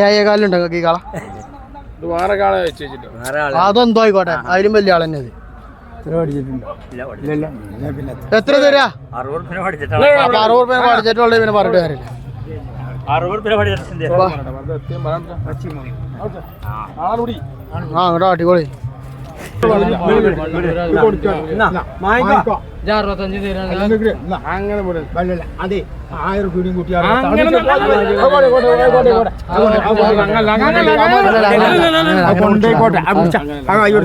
ഏഴേകാലുണ്ടോ നിങ്ങൾക്ക് ഈ കാള? അതെന്തോ ആയിക്കോട്ടെ. അതിലും വലിയ ആൾ തന്നെ അത്. എത്ര? തരാ? അറുപത് റുപ്യ പഠിച്ചിട്ടുള്ള പിന്നെ പറഞ്ഞിട്ട് കാര്യമില്ല. ആ. അങ്ങോട്ട് അടിപൊളി അങ്ങനെ അതെ ആയിരം കൂടിയും കുട്ടി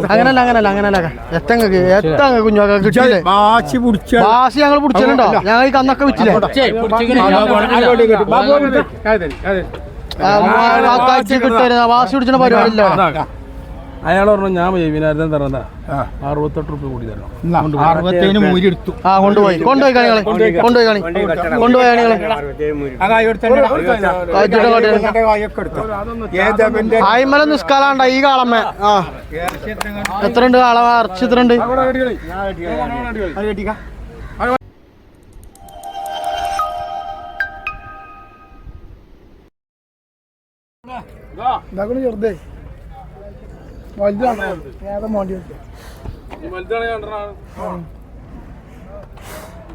അങ്ങനല്ല അങ്ങനല്ല അങ്ങനല്ല എത്തങ്ങക്ക് എത്തങ്ങ കുഞ്ഞൊക്കെ വാശി പിടിച്ച വാശി ഞങ്ങൾ പിടിച്ചിട്ടുണ്ടോ ഞങ്ങൾ ഈ കന്നൊക്കെ കിട്ടരുത് വാശി പിടിച്ചിട്ട് പരിപാടിയില്ല? അയാൾ പറഞ്ഞു ഞാൻ വൈകുന്നേരം തരണ്ട അറുപത്തെട്ട് റുപ്യ കൂടി തരണം. അറുപത്തേഴ് മൂരി എടുത്തു. ആ കൊണ്ടുപോയി. കൊണ്ടുപോയി. കാണികളെ കൊണ്ടുപോയി കാണി കൊണ്ടുപോയി കാണികളെ ആയിമല നിസ്കാലാണ്ട ഈ കാളമ്മ. ആ. എത്ര ഉണ്ട് കാള? ഇറച്ചി എത്ര ഉണ്ട് ചെറുതേ വലുതാണ്. ഏതാ മോണ്ടി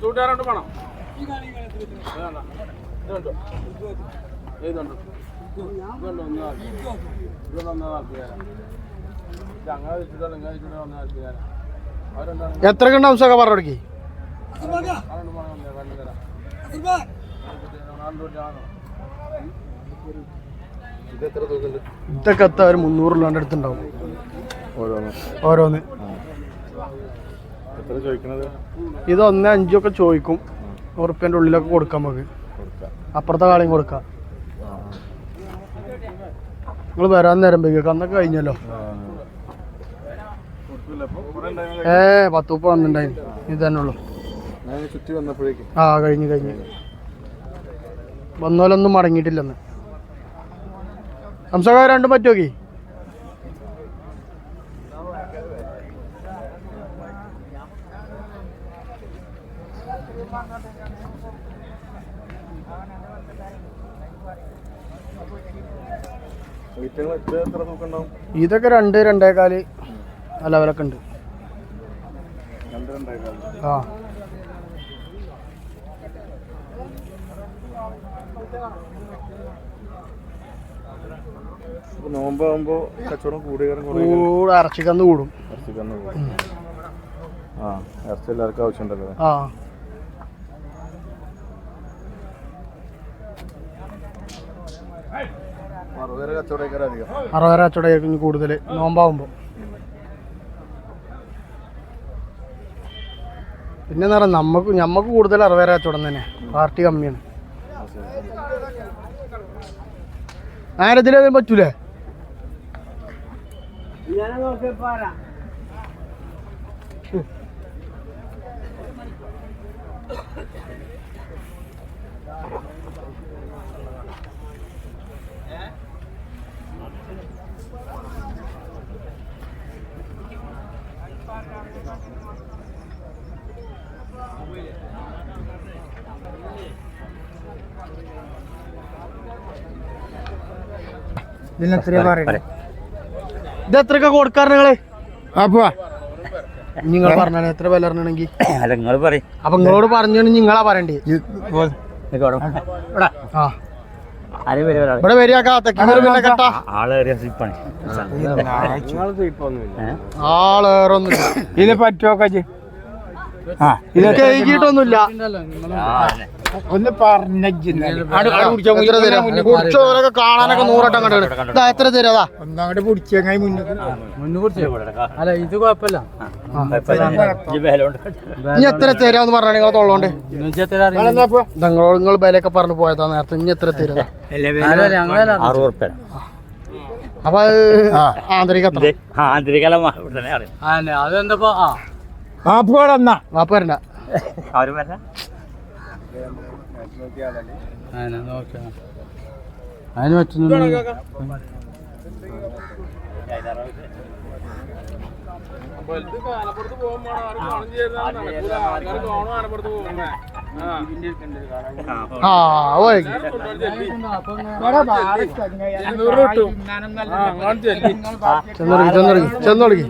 ചൂട്ടാറുണ്ട് പണം. എത്ര കണ്ട അംശമൊക്കെ പറഞ്ഞോടക്കി കൊടുക്കി? ഇതൊക്കെ എത്താ ഒരു മുന്നൂറിലാണ്ട് അടുത്തുണ്ടാവും ഓരോന്ന്. ഇത് ഒന്ന് അഞ്ചൊക്കെ ചോദിക്കും. ഉറുപ്പ്യന്റെ ഉള്ളിലൊക്കെ കൊടുക്കാം നമുക്ക്. അപ്പുറത്തെ കാളയും കൊടുക്കാം. നിങ്ങൾ വരാൻ നേരം വയ്ക്കുക അന്നൊക്കെ കഴിഞ്ഞല്ലോ. ഏ പത്ത് മുപ്പത് വന്നിട്ടുണ്ടായിരുന്നു ഇത് തന്നെ ഉള്ളു. ആ കഴിഞ്ഞ് കഴിഞ്ഞ്. വന്നോലൊന്നും മടങ്ങിയിട്ടില്ലെന്ന്. സംസാരം രണ്ടും പറ്റുമോക്കി ഇതൊക്കെ രണ്ട് രണ്ടേകാൽ ലെവലൊക്കെ ഉണ്ട്. ആ. നോമ്പാകുമ്പോ കച്ചവടം കൂടുതലും കൂടെ ഇറച്ചിക്കന്ന് കൂടും. ഇറച്ചിക്കന്ന് പോകും ആ ഇറച്ചി എല്ലാവർക്കും ആവശ്യമുണ്ടല്ലോ. ആ. അറുപത് കച്ചവടക്കാർ അധികം അറുപതര കച്ചവടം കൂടുതൽ നോമ്പാവുമ്പോൾ പിന്നെ എന്ന് പറഞ്ഞാൽ നമുക്ക് നമുക്ക് കൂടുതൽ അറുപതര കച്ചവടം തന്നെ. പാർട്ടി കമ്മിയാണ്. ആയിരത്തിലേ പറ്റൂലേ? ഇത് എത്രയൊക്കെ കൊടുക്കാറ് നിങ്ങൾ? അപ്പൊ നിങ്ങൾ എത്ര വില പറഞ്ഞിട്ടുണ്ടെങ്കിൽ അല്ല നിങ്ങൾ പറയും. അപ്പൊ നിങ്ങളോട് പറഞ്ഞു നിങ്ങളാ പറയണ്ടേ? ആ. ഇവിടെ വരിക കാത്തക്ക് പിന്നെ കേട്ടാ ആളേറിയ സിപ്പാണ് ആളേറൊന്നുമില്ല ഇത് പറ്റുമോ ആ ഇത് കഴുകിയിട്ടൊന്നുമില്ല ഒന്ന് പറഞ്ഞ എത്ര തരാം? കുടിച്ചവരൊക്കെ കാണാനൊക്കെ നൂറട്ടം കണ്ടു. ഇതാ എത്ര തരാ ഒന്നങ്ങോട്ട് പിടിച്ചെങ്ങായി മുന്നേ. അല്ല ഇത് കുഴപ്പമില്ല. ഇനി എത്ര തരാന്ന് പറഞ്ഞാ നിങ്ങൾ തൊള്ളോണ്ട്? നിങ്ങളോട് നിങ്ങൾ വിലയൊക്കെ പറഞ്ഞു പോയതാ നേരത്തെ. ഇനി എത്ര തരാ അറുപത് അപ്പൊ അത് ആന്തരിക അറിയാം. അതെന്താ വാപ്പ വരണ്ട. അവരും വരാം അതിന് പറ്റുന്നു ഇത് കാലപ്പുറത്ത് പോകുമ്പോൾ ആരും കാണും ചെയ്യുന്ന ആൾക്കാർ കാണും ആനപ്പുറത്ത് പോകുമ്പോ. ആ പോയി. ചെന്നൊടുക്കി ചെന്നൊടുക്കി ചെന്നൊടുക്കി.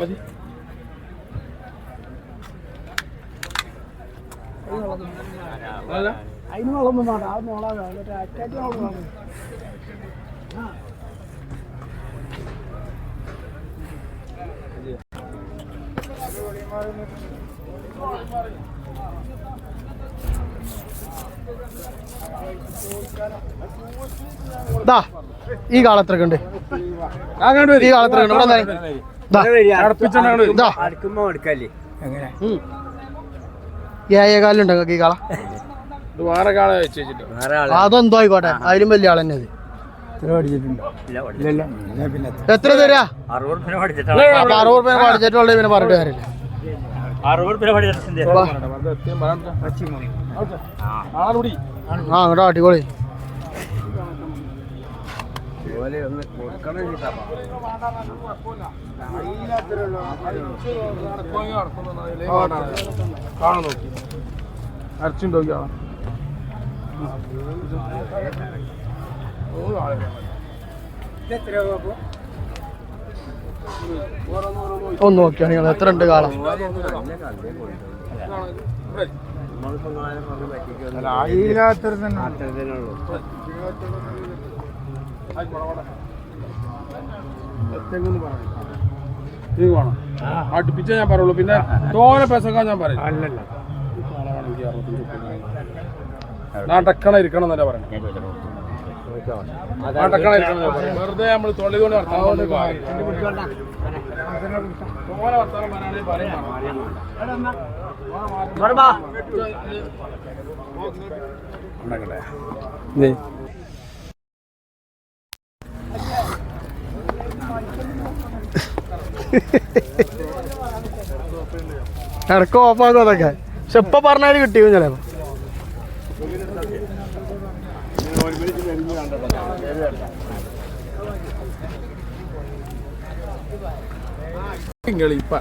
മതി ദാ ഈ കാളത്രക്ക് ഉണ്ട് അങ്ങോട്ട് ഈ കാളത്രക്ക് ഉണ്ട് ഇവിടെ വന്നേ. ദാ, അടപ്പിച്ചുണ്ടാണ് ദാ. ഉം. ഏഴേകാലുണ്ട് നിങ്ങൾക്ക് ഈ കാള? വേറെ കാളെ വെച്ച് വെച്ചിട്ട് അതെന്തോ ആയിക്കോട്ടെ അതിലും വലിയ ആൾ തന്നെ അത് എത്ര തരാ റുപ്യ അപ്പൊ അറുപത് രൂപ പഠിച്ചിട്ടുള്ള പിന്നെ പറഞ്ഞിട്ട് കാര്യമില്ല റുപ്യ ആ അങ്ങോട്ട് അടിപൊളി കാണാൻ നോക്കി ഒന്ന് നോക്കിയാണ് നിങ്ങൾ എത്ര ഉണ്ട് തന്നെ ഇത് വേണം അടുപ്പിച്ചേ ഞാൻ പറയുള്ളൂ. പിന്നെ തോനെ പെസക്കാൻ ഞാൻ പറയും. അല്ലല്ല. നടക്കണ ഇരിക്കണം എന്നല്ല പറയുന്നത്. നടക്കണ ഇരിക്കണം. വെറുതെ നമ്മൾ തൊള്ളി കൊണ്ട്. ഇടയ്ക്ക് ഓഫാക്കും അതൊക്കെ പക്ഷെ ഇപ്പൊ പറഞ്ഞാൽ കിട്ടിയോ ചിലപ്പോ ഇപ്പ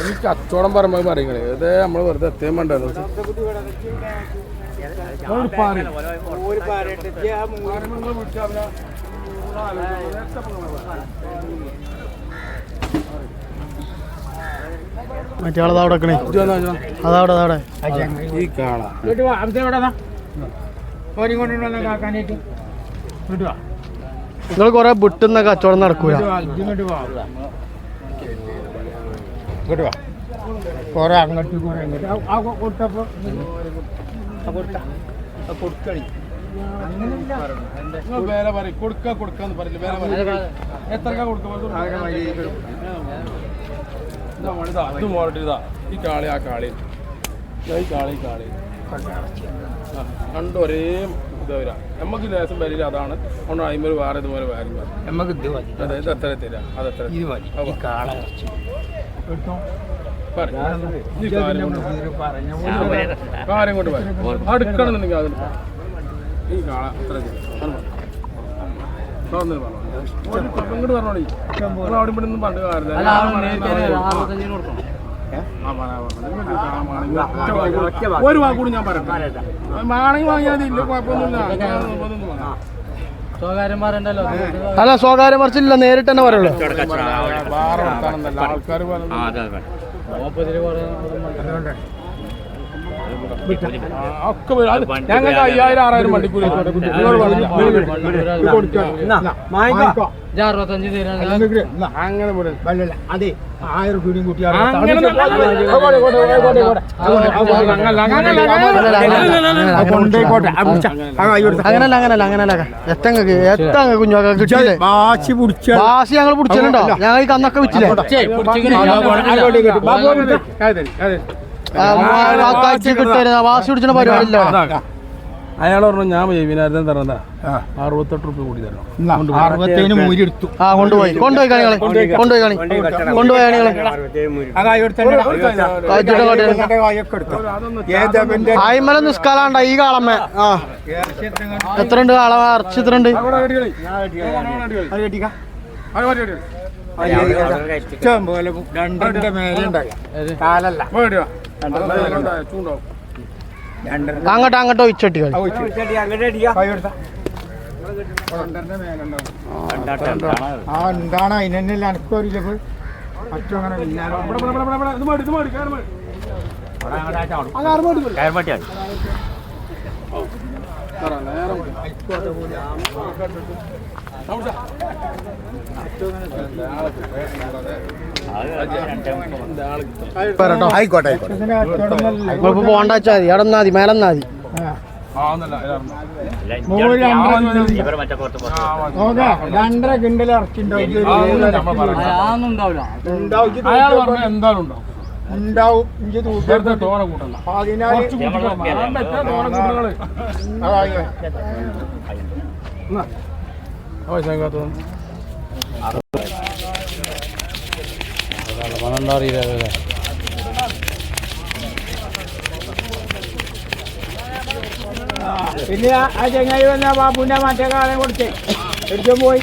എനിക്ക് കച്ചവടം പറയുമ്പോൾ പറയുന്നത് ഇത് നമ്മൾ വെറുതെ എത്തേം വേണ്ടത് മറ്റേ ആളതാ അവിടെ വെക്കണേ അതവിടെ അതവിടെ ഈ നിങ്ങൾ കൊറേ വിട്ടുന്ന കച്ചവടം നടക്കൂല. ഇങ്ങോട്ട് വാ. കുറെ അങ്ങോട്ട് കുറെ ഇങ്ങോട്ട്. ആ- കൊടുക്കളി. വേറെ പറയും. കൊടുക്ക കൊടുക്കാന്ന് പറയില്ല. വേറെ പറയും. എത്ര കൊടുക്കുക അത് ഈ കാളി ആ കാളി. ഈ കാളി കാളി. രണ്ടും ഒരേ ഇതാ നമുക്ക് ലേശം വരില്ല അതാണ്. അതുകൊണ്ട് അയിമൊരു വേറെ ഇതുപോലെ വേറെ നമുക്ക് ഇത് മതി. അതെ ഇത് അത്ര തരാം. അത് എത്ര ഇത് മതി. കാര്യം കൊണ്ട് അടുക്കണമെന്നുണ്ടെങ്കിൽ അതിന് ഈ അത്ര ഇങ്ങോട്ട് പറഞ്ഞോളി. അവിടെ ഇവിടെ പണ്ട് കാര്യമില്ല ഒരു വാക്ക് കൂടി ഞാൻ പറയാം മാണെങ്കിൽ വാങ്ങിയാൽ മതി. ഇല്ല കുഴപ്പമൊന്നുമില്ല ഞാൻ നിർബന്ധമൊന്നും വേണ്ട. സ്വകാര്യന്മാരുണ്ടല്ലോ അല്ല സ്വകാര്യ മറിച്ചില്ല നേരിട്ട് തന്നെ പറയുള്ളൂ. ആൾക്കാർ ഒക്കെ ഞങ്ങൾക്ക് അയ്യായിരം ആറായിരം വണ്ടിക്കൂലി അങ്ങനെ അതെ ആയിരം കൂടിയും കൂട്ടി കൊണ്ടേക്കോട്ടെ അങ്ങനല്ല അങ്ങനല്ല അങ്ങനല്ല എത്തങ്ങക്ക് എത്തങ്ങ കുഞ്ഞൊക്കെ കിട്ടില്ലേ വാശി പിടിച്ച വാശി ഞങ്ങൾ പിടിച്ചിട്ടുണ്ടോ ഞങ്ങൾ ഈ കന്നൊക്കെ വെച്ചില്ലേ അയാൾ പറഞ്ഞു ഞാൻ വൈകുന്നേരം തരണതാ ആ. അറുപത്തെട്ട് റുപ്യ കൂടി തരണം. മൂരി എടുത്തു ആ കൊണ്ടുപോയി. കൊണ്ടുപോയി കാണികളെ കൊണ്ടുപോയി കാണി കൊണ്ടുപോയി കാണികളെ നിസ്കാലാണ്ട ഈ കാളമ്മ. ആ. എത്ര ഉണ്ട് കാള? ഇറച്ചി എത്ര ഉണ്ട് ഇഷ്ടം പോലെ രണ്ടിന്റെ മേലെ ഉണ്ടാകാം കാലല്ല. അങ്ങോട്ട് അങ്ങോട്ട് ഒഴിച്ചട്ടി ആ എന്താണ് അതിനെല്ലാം അനക്കറിയില്ല ഇപ്പൊ. മറ്റും അങ്ങനെ ഇല്ലാലോ. വരട്ടോ ആയിക്കോട്ടെ ആയിക്കോട്ടെ. നിങ്ങളിപ്പോ പോകണ്ട വെച്ചാൽ മതി. അവിടെ നിന്നാ മതി. മേലെ നിന്നാ മതി രണ്ടര കിണ്ടൽ. ഉണ്ടാവും. പന്ത്രണ്ട് ആറ് ഇരുപത് അല്ലേ പിന്നെ ആ ചങ്ങായി വന്ന ബാബുവിന്റെ മറ്റേ കാലം കൊടുത്ത് എടുത്തു പോയി